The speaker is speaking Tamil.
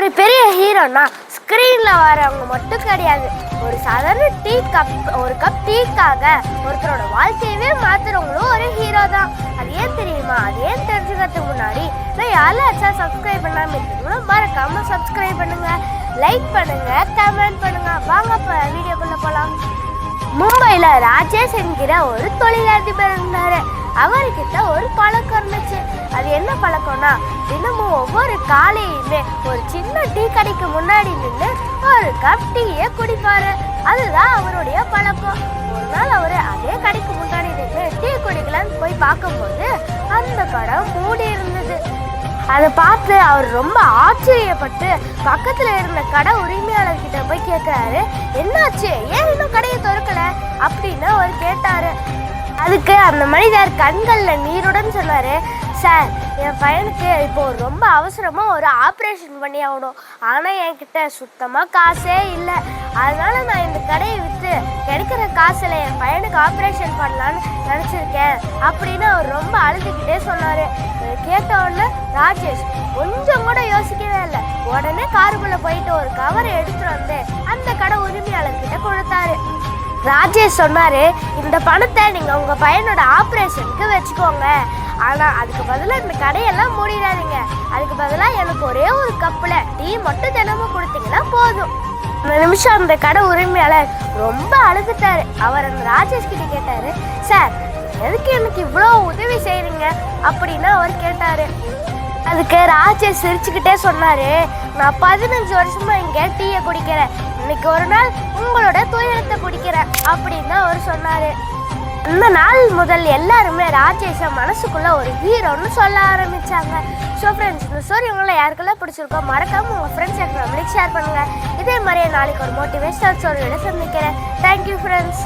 ஒரு பெரிய ஹீரோனா ஸ்க்ரீன்ல வரவங்க மட்டும் கிடையாது. ஒரு சாதாரண டீ கப் ஒரு கப் டீக்காக ஒருத்தரோட வாழ்க்கையவே மாத்துறவங்களும் ஒரு ஹீரோ தான். அது ஏன் தெரியுமா? அது ஏன் தெரிஞ்சுக்கிறதுக்கு முன்னாடி நான் யாராச்சும் சப்ஸ்கிரைப் பண்ணாம இருக்கீங்களோ மறக்காம சப்ஸ்கிரைப் பண்ணுங்க. லைக் பண்ணுங்க கமெண்ட் பண்ணுங்க. வாங்க இப்போ வீடியோக்குள்ள போலாம். மும்பைல ராஜேஷ் என்கிற ஒரு தொழிலதிபர் இருந்தாரு. அவர்கிட்ட ஒரு பழக்கம் இருந்துச்சு. அது என்ன பழக்கம்னா தினமும் ஒவ்வொரு காலையுமே ஒரு சின்ன டீ கடைக்கு முன்னாடி நின்று ஒரு கப் டீயே குடிப்பாரு. அதுதான் அவருடைய பழக்கம். ஒரு நாள் அவரு அதே கடைக்கு முன்னாடி நின்று டீ குடிக்கலான்னு போய் பார்க்கும்போது அந்த கடை மூடி இருந்தது. அதை பார்த்து அவர் ரொம்ப ஆச்சரியப்பட்டு பக்கத்துல இருந்த கடை உரிமையாளர் கிட்ட போய் கேட்கிறாரு என்னாச்சு? ஏன் இன்னும் கடையை திறக்கல? அப்படின்னு அவர் கேட்டாரு. அதுக்கு அந்த மனிதர் கண்களில் நீருடன் சொன்னாரு சார் என் பையனுக்கு இப்போ ரொம்ப அவசரமா ஒரு ஆப்ரேஷன் பண்ணி ஆகணும். ஆனா என்கிட்ட சுத்தமா காசே இல்லை. அதனால நான் இந்த கடையை விற்று கிடைக்கிற காசுல என் பையனுக்கு ஆப்ரேஷன் பண்ணலான்னு நினைச்சிருக்கேன் அப்படின்னு அவர் ரொம்ப அழுதுகிட்டே சொன்னாரு. கேட்டவுடனே ராஜேஷ் கொஞ்சம் கூட யோசிக்கவே இல்லை. உடனே காருக்குள்ள போயிட்டு ஒரு கவரை எடுத்துட்டு வந்து அந்த கடை உரிமையாளர்கிட்ட கொடுத்தாரு. ராஜேஷ் சொன்னாரு இந்த பணத்தை நீங்க உங்க பையனோட ஆப்ரேஷனுக்கு வச்சுக்கோங்க. ஆனா அதுக்கு பதிலாக இந்த கடையெல்லாம் மூடிடாதீங்க. அதுக்கு பதிலாக எனக்கு ஒரே ஒரு கப்புல டீ மட்டும் தினமும் கொடுத்தீங்கன்னா போதும். அந்த நிமிஷம் அந்த கடை உரிமையாளர் ரொம்ப அழுதுட்டாரு. அவர் அந்த ராஜேஷ் கிட்ட கேட்டாரு சார் எதுக்கு எனக்கு இவ்வளோ உதவி செய்றீங்க? அப்படின்னு அவர் கேட்டாரு. அதுக்கு ராஜேஷ் சிரிச்சுக்கிட்டே சொன்னாரு. நான் பதினஞ்சு வருஷமா இங்க டீயை குடிக்கிறேன். இன்னைக்கு ஒரு நாள் உங்களோட துயரத்தை குடிக்கிறேன் அப்படின்னு அவர் சொன்னாரு. அந்த நாள் முதல் எல்லாருமே ராஜேஷை மனசுக்குள்ள ஒரு ஹீரோன்னு சொல்ல ஆரம்பிச்சாங்க. ஸோ ஃப்ரெண்ட்ஸ் இந்த ஸ்டோரி உங்களை யாருக்கெல்லாம் பிடிச்சிருக்கோ மறக்காம உங்க ஃப்ரெண்ட்ஸ் அண்ட் ஃபேமிலிக்கு ஷேர் பண்ணுங்க. இதே மாதிரியே நாளைக்கு ஒரு மோட்டிவேஷனல் ஸ்டோரியோட சந்திக்கிறேன். Thank you friends